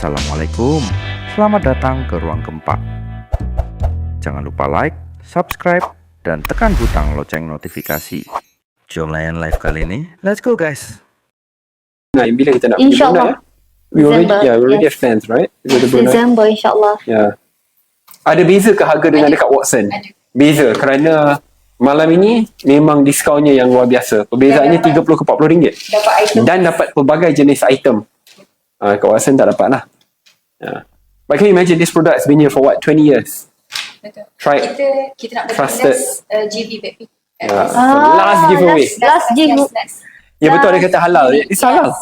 Assalamualaikum, selamat datang ke Ruang Gempa. Jangan lupa like, subscribe, dan tekan butang lonceng notifikasi. Jom layan live kali ini. Let's go guys! Nah, bila kita nak pergi InsyaAllah. Brunei? We already, December, yeah, we already yes. have plans, right? To go to Brunei. December insyaAllah. Yeah. Ada beza ke harga dengan dekat Watson? Ada. Beza kerana malam ini memang diskaunnya yang luar biasa. Perbezaannya Dan dapat- 30 ke 40 ringgit. dapat item Dan dapat pelbagai jenis item. Uh, kat Watson tak dapat lah. Yeah. But can you imagine this product has been here for what? 20 years. betul. Try Kita kita nak Trusted. last uh, GV backpack. Yeah. Ah, last giveaway. Last, last giveaway. last. Ya betul ada kata halal. It's halal.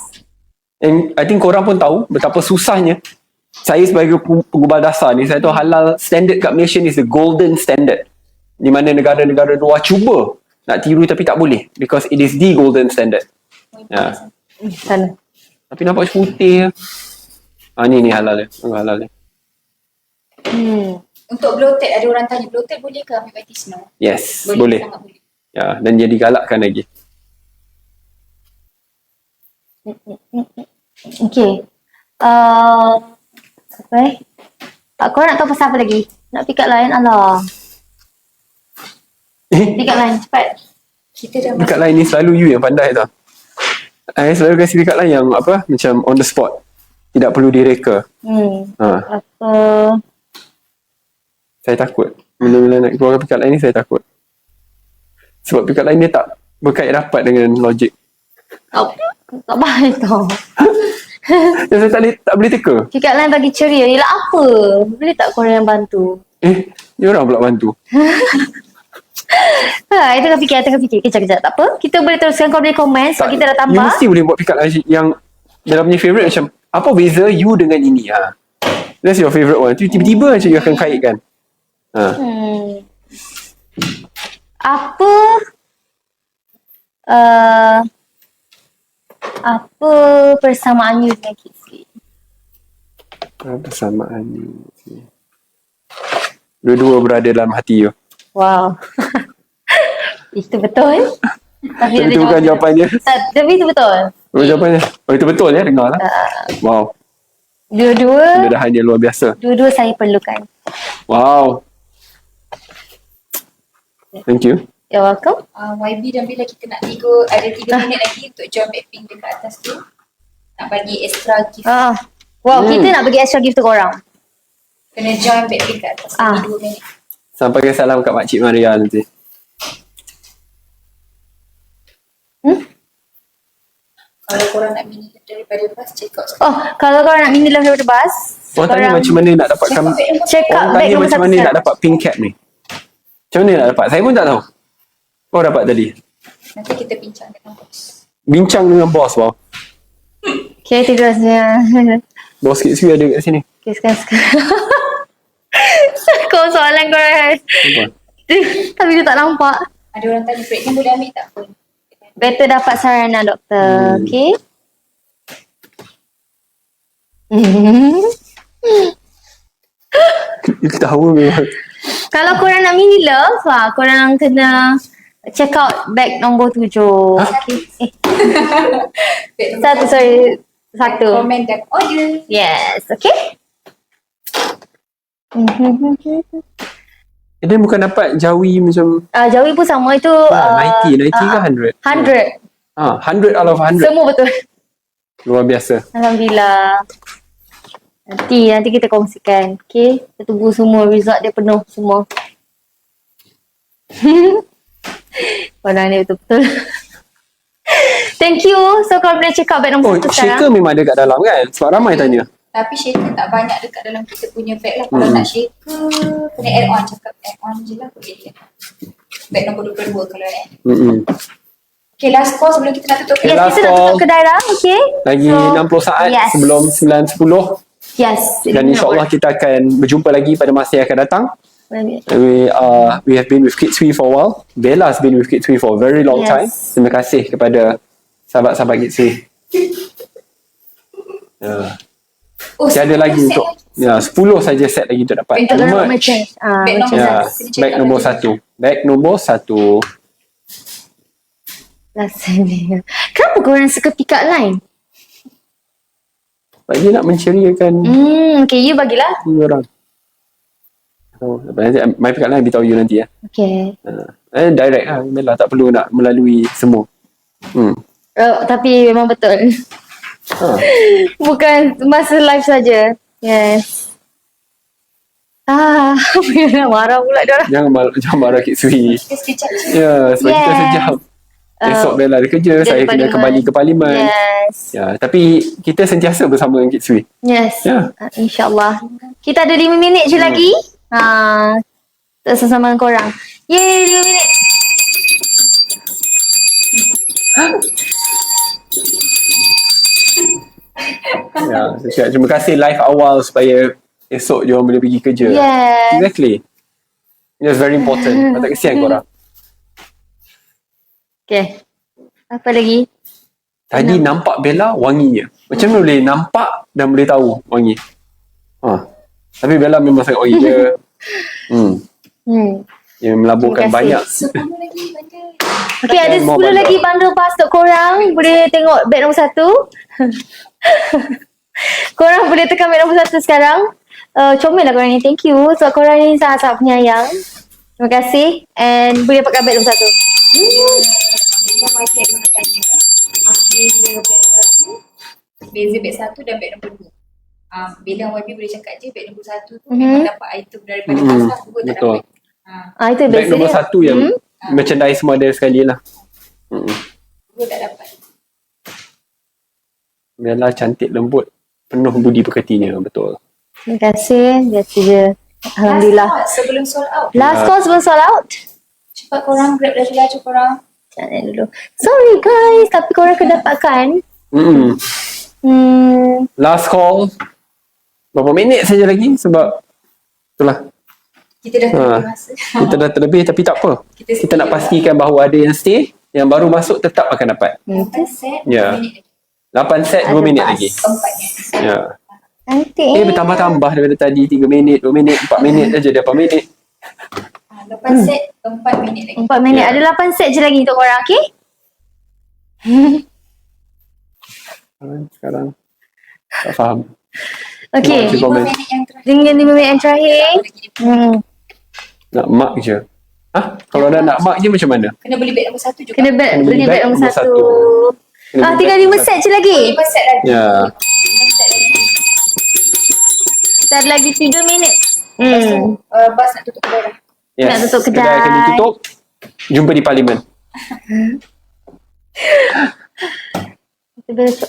And I think korang pun tahu betapa susahnya saya sebagai pengubal dasar ni saya tahu halal standard kat Malaysia ni is the golden standard di mana negara-negara luar cuba nak tiru tapi tak boleh because it is the golden standard ya Sana. Tapi nampak macam putih ah ni ni halal dia Oh, halal dia Hmm. Untuk bloated ada orang tanya bloated boleh ke ambil no? yes boleh, Sangat boleh. ya dan jadi galakkan lagi Okay. Uh, apa eh? Tak, korang nak tahu pasal apa lagi? Nak pick up line? Alah. eh Pick up line cepat. Kita dah dekat lain ni selalu you yang pandai tau I selalu kasi dekat lain yang apa macam on the spot tidak perlu direka Hmm. ha. Apa? Saya takut. Bila-bila nak keluar pick up line ni saya takut. Sebab pick up line dia tak berkait rapat dengan logik. Tak, tak baik tau. Dan saya tak boleh, tak boleh teka. Pick up line bagi ceria. Yelah apa? Boleh tak korang yang bantu? Eh, dia orang pula bantu. Ha, I tengah fikir, tengah fikir. Kejap-kejap. Tak apa. Kita boleh teruskan kau boleh komen sebab kita dah You tambah. mesti boleh buat pick up line yang dalam punya favourite macam apa beza you dengan ini ha. That's your favourite one. Tu Tiba-tiba macam you akan kaitkan. Ha. Hmm. Apa uh, apa persamaan you dengan Sweet? Apa persamaan ni? Dua-dua berada dalam hati you. Wow. itu betul. Tapi itu bukan jawapannya. Tak, tapi itu betul. Apa jawapannya? Oh itu betul ya dengar lah. Wow. Dua-dua, Kemudahan dia luar biasa. dua-dua saya perlukan. Wow. Thank you. You're welcome. uh, YB dan bila kita nak tiga ada tiga minit lagi untuk join Blackpink dekat atas tu. Nak bagi extra gift. Ah. Wow, Hmm. kita nak bagi extra gift tu korang. Kena join Blackpink kat atas Ah. dua minit. Sampaikan salam kat Makcik Maria nanti. Kalau korang nak mini daripada bus check out Oh, kalau korang nak mini love daripada bus, Orang tanya macam mana nak dapatkan check out Orang bag tanya macam mana nak dapat pink cap ni. Macam mana nak dapat? Saya pun tak tahu. Oh dapat tadi. Nanti kita bincang dengan bos. Bincang dengan bos wow. Okay, terusnya. Bos Sui ada kat sini. Okay, sekarang sekarang. Kau soalan kau? Apa? Tapi dia tak nampak. Ada orang tanya pregnant boleh ambil tak pun? Better dapat sarana doktor. Hmm. Okay. Dia ketawa memang. Kalau korang nak mini love, ha, korang kena check out bag nombor tujuh. Okay. Eh, satu, sorry. Satu. Comment dan order. Yes, okay. Eh, dia bukan dapat jawi macam Uh, Jawi pun sama itu uh, uh, 90, 90 ke uh, 100? 100. Ah, 100 out of 100. Semua betul. Luar biasa. Alhamdulillah. Nanti nanti kita kongsikan. Okay. Kita tunggu semua result dia penuh semua. Orang ni betul-betul. Thank you. So kalau boleh check out bag Oh, nombor satu shaker sekarang. memang ada kat dalam kan? Sebab ramai tanya. Tapi shaker tak banyak dekat dalam kita punya bag lah. Kalau Hmm. nak shaker, kena add on. Cakap add on je lah boleh je. Bag nombor 22 kalau add. Mm-mm. Okay, last call sebelum kita nak tutup. Okay, Yes, last kita nak call. tutup kedai dah. Okay. Lagi So, 60 saat yes. sebelum 9.10 Yes. dan insyaAllah kita akan berjumpa lagi pada masa yang akan datang. We uh, we have been with Kid Sui for a while. Bella has been with Kid Sui for a very long Yes. time. Terima kasih kepada sahabat-sahabat Kid Sui. Uh, Oh, tiada lagi untuk lagi. ya 10 saja set lagi untuk dapat. Ah, Bag nombor Ya, check bag nombor lagi. satu. Bag nombor satu. Rasanya. Kenapa korang suka pick up line? Bagi nak menceriakan Hmm, okay, you bagilah. ni orang. Oh, nanti my pihak lain beritahu you nanti ya. Okay. Uh, eh, direct lah. Bella tak perlu nak melalui semua. Hmm. Oh, tapi memang betul. Ha. Bukan masa live saja. Yes. Ah, marah pula dia orang. Jangan marah, jangan marah Kit Sui. Kita sekejap je. Ya, sebab kita sejam. Uh, Esok Bella ada kerja, dia saya kena kembali ke parlimen. Yes. Ya, tapi kita sentiasa bersama dengan Kit Sui. Yes. Ya. Uh, InsyaAllah. Kita ada 5 minit je lagi. Ha, untuk sesama dengan korang. Yeay, 5 minit. Ya, saya cakap terima kasih live awal supaya esok dia boleh pergi kerja. Yes. Exactly. That's very important. Tak kesian korang. Okay. Apa lagi? Tadi nampak Bella wangi je. Macam mana boleh nampak dan boleh tahu wangi? Ha. Tapi Bella memang sangat wangi dia. Hmm. Hmm. Dia melaburkan banyak. Okay, ada 10 More bundle. lagi bundle pass untuk korang. Boleh tengok beg nombor satu. korang boleh tekan beg nombor satu sekarang. Uh, comel lah korang ni. Thank you. Sebab korang ni sangat-sangat penyayang. Terima kasih. And boleh pakai beg nombor satu. Tanya. Beza beg satu. Beg dan beg nombor dua. Um, bila YB boleh cakap je beg nombor satu tu Mhm. memang dapat item daripada Mhm. pasar tak Betul. dapat. Ha, Ah, itu Bag beza nombor dia. satu yang Hmm? merchandise semua ada sekali lah. Hmm. dua tak dapat. Bella cantik lembut. Penuh budi pekertinya. Betul. Terima kasih. Biasa je. Alhamdulillah. Last call sebelum sold out. Last call sebelum sold out. Cepat korang grab dari laju korang. Jangan dulu. Sorry guys. Tapi korang kena dapatkan. Hmm. Hmm. Last call. Berapa minit saja lagi sebab itulah. Kita dah Ha. terlebih masa. Kita dah terlebih tapi tak apa. Kita Kita nak stay. pastikan bahawa ada yang stay, yang baru masuk tetap akan dapat. Empat set, Ya. dua minit lagi. 8 set, 2 Ada minit lagi. Empatnya. Ya. Cantik. Eh bertambah-tambah daripada tadi 3 minit, 2 minit, 4 minit saja dia 4 minit. Ha, lepas set, empat minit lagi. Empat minit. Ya. Ada lapan set je lagi untuk korang. Okay? Sekarang tak faham. Terakhir. Dengan lima minit yang terakhir. Hmm. Nak mark je. Hah? Kalau dah nak mark je macam mana? Kena beli beg nombor satu juga. Kena beli beg nombor satu. satu. Ah, tinggal beg lima nombor set je lagi. Lima set lagi. Ya. Lima set lagi. Kita ada lagi tiga minit. Lepas tu, Hmm. uh, bas nak tutup kedai dah. Yes. Nak tutup Kedai kedai. akan ditutup. Jumpa di parlimen.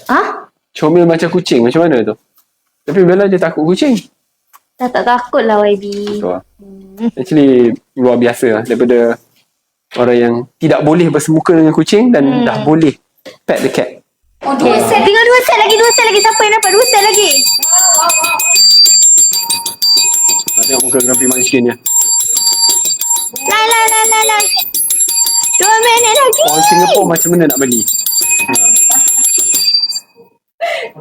Ah? Comel macam kucing. Macam mana tu? Tapi Bella dia takut kucing. Dah tak takut lah YB. Betul lah. Actually luar biasa lah daripada orang yang tidak boleh bersemuka dengan kucing dan Hmm. dah boleh pet the cat. Oh, dua set. Tinggal dua set lagi, dua set lagi. Siapa yang dapat dua set lagi? Ha, tengok muka Grumpy Munchkin ya. Lai, lai, lai, lai, lai. Dua minit lagi. Orang Singapore macam mana nak beli?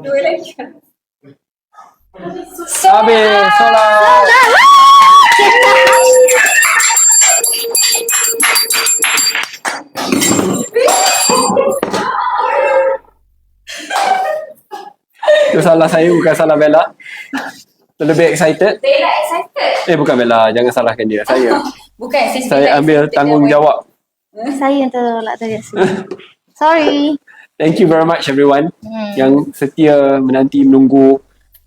Dua lagi. Habis solat. Itu salah saya bukan salah Bella. Lebih excited. Bella excited. Eh bukan Bella, jangan salahkan dia. Saya. Bukan, saya saya ambil tanggungjawab. Saya yang tertolak tadi. Sorry. Thank you very much everyone Hmm. yang setia menanti menunggu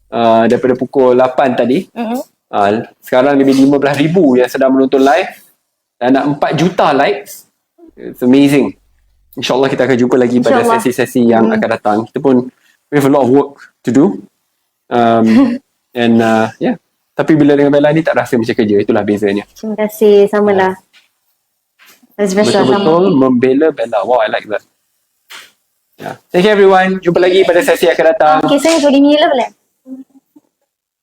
uh, daripada pukul 8 tadi. Mm-mm. Uh, sekarang lebih 15,000 yang sedang menonton live dan nak 4 juta likes. It's amazing. InsyaAllah kita akan jumpa lagi pada sesi-sesi yang akan datang. Kita pun we have a lot of work to do. Um, and uh, yeah. Tapi bila dengan Bella ni tak rasa macam kerja. Itulah bezanya. Terima kasih. Samalah. Special sama. Betul-betul membela Bella. Wow, I like that. Yeah. Thank you everyone. Jumpa lagi pada sesi akan datang. Okay, saya 20 minit lah boleh?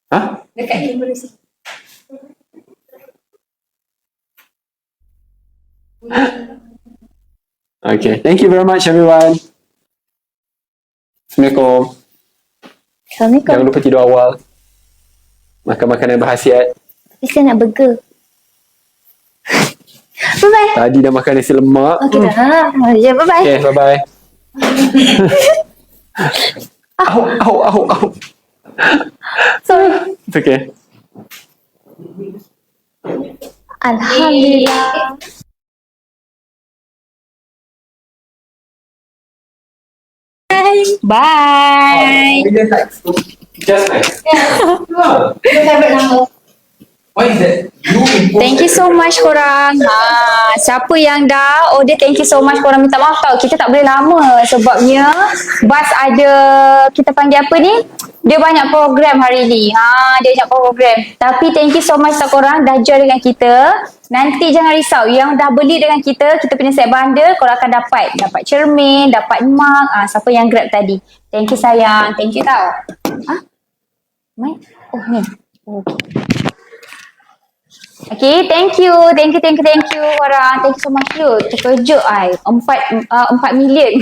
Ha? Dekat ni boleh sih. Okay. Thank you very much everyone. Assalamualaikum. Assalamualaikum. Jangan lupa tidur awal. Makan makanan yang berhasiat. Tapi saya nak burger. Bye-bye. Tadi dah makan nasi lemak. Okay dah. Ha. Ya, bye-bye. Okay, bye-bye. au, au, au, au. Sorry. It's okay. Alhamdulillah. Bye. Just nice. Your favorite number? Why is that? You impose Thank you so much korang. Ha, siapa yang dah order thank you so much korang minta maaf tau. Kita tak boleh lama sebabnya bas ada kita panggil apa ni? Dia banyak program hari ni. Ha, dia banyak program. Tapi thank you so much tau korang dah join dengan kita. Nanti jangan risau yang dah beli dengan kita, kita punya set bundle korang akan dapat dapat cermin, dapat mug, ha, siapa yang grab tadi. Thank you sayang. Thank you tau. Ha? Mai? Oh ni. Okay. Okay, thank you. Thank you, thank you, thank you korang. Thank you so much you. Terkejut I. Empat, uh, million.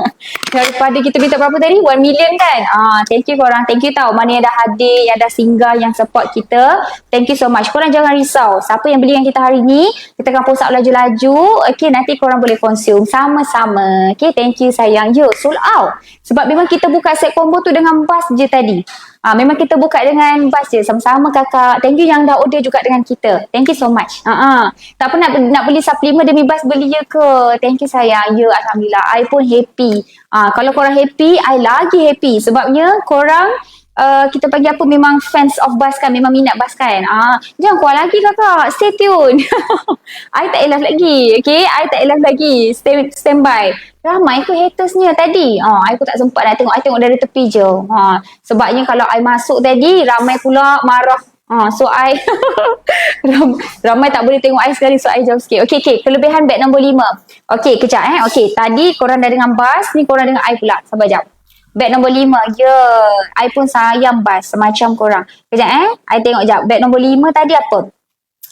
Daripada kita minta berapa tadi? One million kan? Ah, thank you korang. Thank you tau. Mana yang dah hadir, yang dah singgah, yang support kita. Thank you so much. Korang jangan risau. Siapa yang beli yang kita hari ni, kita akan post up laju-laju. Okay, nanti korang boleh consume sama-sama. Okay, thank you sayang. Yo, sold out. Sebab memang kita buka set combo tu dengan bus je tadi. Ah, memang kita buka dengan bus je. Sama-sama kakak. Thank you yang dah order juga dengan kita. Thank you so much. Ah, uh Tak apa nak, nak beli suplemen demi bus beli je ke? Thank you sayang. Ya, Alhamdulillah. I pun happy. Ah, kalau korang happy, I lagi happy. Sebabnya korang Uh, kita panggil apa memang fans of bus kan memang minat bus kan ah jangan kuat lagi kakak stay tune I tak elaf lagi okay I tak elaf lagi stay stand by ramai ke hatersnya tadi ah I pun tak sempat nak tengok I tengok dari tepi je ha sebabnya kalau I masuk tadi ramai pula marah Ah, so I ram, ramai tak boleh tengok I sekali so I jauh sikit. Okay, okay. Kelebihan beg nombor lima. Okay, kejap eh. Okay, tadi korang dah dengan bus, ni korang dengan I pula. Sabar jap. Beg nombor lima. Ya, yeah. I pun sayang bus semacam korang. Kejap eh. I tengok jap. Beg nombor lima tadi apa?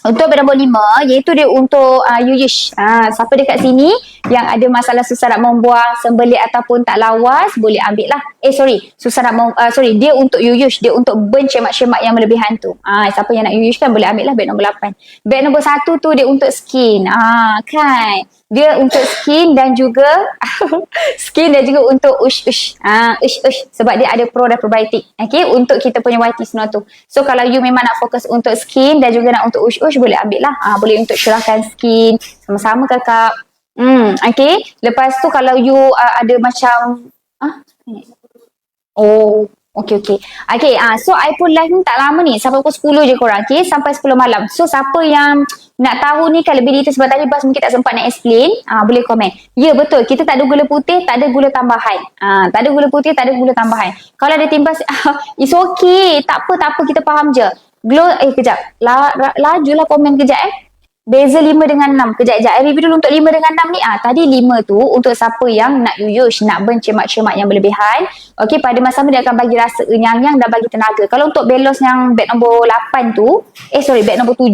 Untuk nombor lima, iaitu dia untuk uh, Yuyish. Ha, siapa dekat sini yang ada masalah susah nak membuang, sembelit ataupun tak lawas, boleh ambil lah. Eh sorry, susah nak mem- uh, sorry, dia untuk Yuyish. Dia untuk burn cemak-cemak yang melebihan tu. Ha, siapa yang nak Yuyish kan boleh ambil lah beg nombor lapan. Beg nombor satu tu dia untuk skin. Ha, kan? Dia untuk skin dan juga skin dan juga untuk ush-ush. Ha, ush-ush. Sebab dia ada pro dan probiotik. Okay, untuk kita punya whitey semua tu. So kalau you memang nak fokus untuk skin dan juga nak untuk ush-ush boleh ambil lah. Ha, boleh untuk curahkan skin. Sama-sama kakak. Hmm, okay. Lepas tu kalau you uh, ada macam ah, Oh, okay, okay. Okay, ah, so I pun live ni tak lama ni. Sampai pukul 10 je korang, okay? Sampai 10 malam. So, siapa yang nak tahu ni kan lebih detail sebab tadi Bas mungkin tak sempat nak explain, ah, boleh komen. Ya, betul. Kita tak ada gula putih, tak ada gula tambahan. Ah, tak ada gula putih, tak ada gula tambahan. Kalau ada timbas, it's okay. Tak apa, tak apa. Kita faham je. Glow, eh kejap. La, la, lajulah komen kejap eh. Beza 5 dengan 6. Kejap, kejap. I review dulu untuk 5 dengan 6 ni. Ah, tadi 5 tu untuk siapa yang nak yuyush, nak burn cemak-cemak yang berlebihan. Okey, pada masa dia akan bagi rasa enyang-enyang dan bagi tenaga. Kalau untuk belos yang beg nombor 8 tu, eh sorry, beg nombor 7,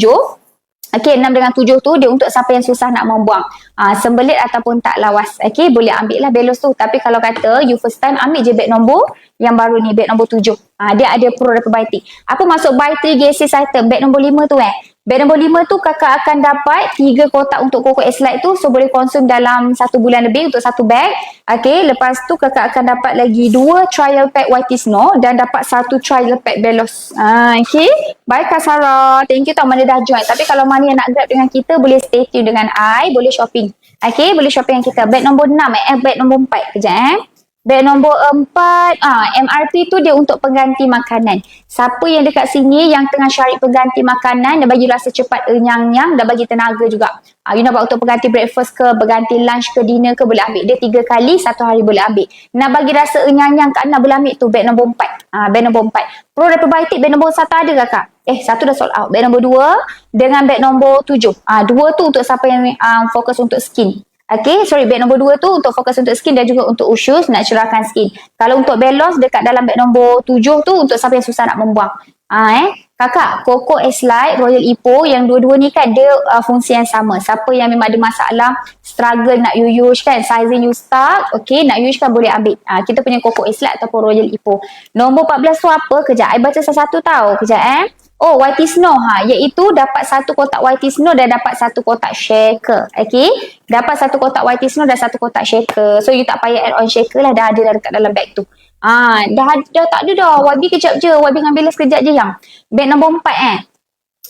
Okey, 6 dengan 7 tu dia untuk siapa yang susah nak membuang. Ah, sembelit ataupun tak lawas. Okey, boleh ambil lah belos tu. Tapi kalau kata you first time ambil je beg nombor yang baru ni, beg nombor 7. Ah, dia ada pro dan probiotik. Apa maksud buy 3 gases item? Beg nombor 5 tu eh. Beg nombor 5 tu kakak akan dapat 3 kotak untuk Coco X-Lite tu. So boleh konsum dalam 1 bulan lebih untuk satu bag. Okay, lepas tu kakak akan dapat lagi 2 trial pack Whitey Snow dan dapat satu trial pack Belos. Ah, okay. Bye Kak Sarah. Thank you tau mana dah join. Tapi kalau mana yang nak grab dengan kita boleh stay tune dengan I. Boleh shopping. Okay, boleh shopping dengan kita. Bag nombor 6 eh. bag nombor 4. Kejap eh. Beg nombor empat, ah, MRP tu dia untuk pengganti makanan. Siapa yang dekat sini yang tengah cari pengganti makanan dan bagi rasa cepat enyang-enyang dan bagi tenaga juga. Ah, you nak buat untuk pengganti breakfast ke, pengganti lunch ke, dinner ke boleh ambil. Dia tiga kali, satu hari boleh ambil. Nak bagi rasa enyang-enyang kat Ana boleh ambil tu beg nombor empat. Ah, beg nombor empat. Pro dan probiotik beg nombor satu ada kakak? Eh, satu dah sold out. Beg nombor dua dengan beg nombor tujuh. Ah, dua tu untuk siapa yang ah, fokus untuk skin. Okay, sorry, beg nombor 2 tu untuk fokus untuk skin dan juga untuk usus nak cerahkan skin. Kalau untuk belos dekat dalam beg nombor 7 tu untuk siapa yang susah nak membuang. Ah eh, kakak, Coco S Light, Royal Ipo yang dua-dua ni kan dia uh, fungsi yang sama. Siapa yang memang ada masalah struggle nak you use kan sizing you start okay nak use kan boleh ambil ah, kita punya Coco Islat ataupun Royal Ipo nombor 14 tu apa kejap I baca satu-satu tau kejap eh Oh, white snow ha, iaitu dapat satu kotak white snow dan dapat satu kotak shaker. Okay? Dapat satu kotak white snow dan satu kotak shaker. So, you tak payah add on shaker lah. Dah ada dah dekat dalam bag tu. Ah, dah, dah tak ada dah. YB kejap je. YB ambil sekejap je yang. Bag nombor empat eh.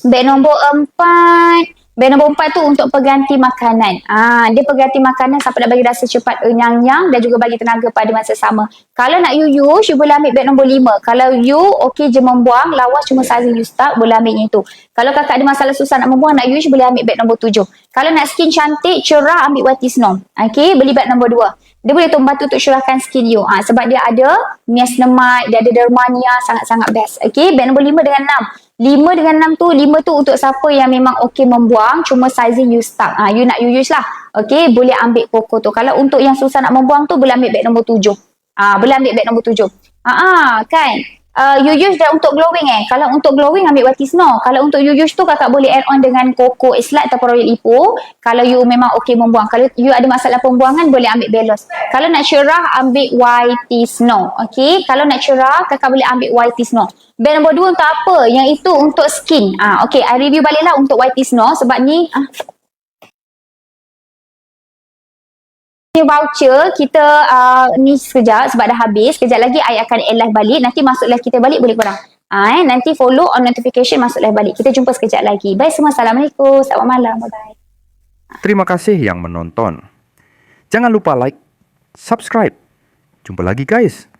Bag nombor empat. Bag nombor empat tu untuk pengganti makanan. Ah, dia pengganti makanan sampai nak bagi rasa cepat enyang-nyang dan juga bagi tenaga pada masa sama. Kalau nak you you boleh ambil bag nombor lima. Kalau you okey je membuang, lawas cuma sizing you start, boleh ambil itu. Kalau kakak ada masalah susah nak membuang, nak use, boleh ambil bag nombor tujuh. Kalau nak skin cantik, cerah, ambil Whitey Snow. Okay, beli bag nombor dua. Dia boleh membantu untuk cerahkan skin you. Ah, sebab dia ada niacinamide, dia ada dermania, sangat-sangat best. Okay, bag nombor lima dengan enam. Lima dengan enam tu, lima tu untuk siapa yang memang okey membuang, cuma sizing you start. Ah, you nak you use lah. Okay, boleh ambil Coco tu. Kalau untuk yang susah nak membuang tu, boleh ambil bag nombor tujuh. Ah, boleh ambil bag nombor tujuh. Ah, ah kan? Uh, you use dah untuk glowing eh. Kalau untuk glowing ambil Wati Snow. Kalau untuk you use tu kakak boleh add on dengan Coco Islat ataupun Royal Ipo. Kalau you memang okey membuang. Kalau you ada masalah pembuangan boleh ambil Belos. Kalau nak cerah ambil Whitey Snow. Okay. Kalau nak cerah kakak boleh ambil Whitey Snow. Bag nombor dua untuk apa? Yang itu untuk skin. Ah, okay. I review balik lah untuk Whitey Snow sebab ni ah, voucher kita uh, ni sekejap sebab dah habis sekejap lagi I akan live balik nanti masuk live kita balik boleh korang ha, eh? nanti follow on notification masuk live balik kita jumpa sekejap lagi bye semua Assalamualaikum selamat malam bye bye Terima kasih yang menonton. Jangan lupa like, subscribe. Jumpa lagi guys.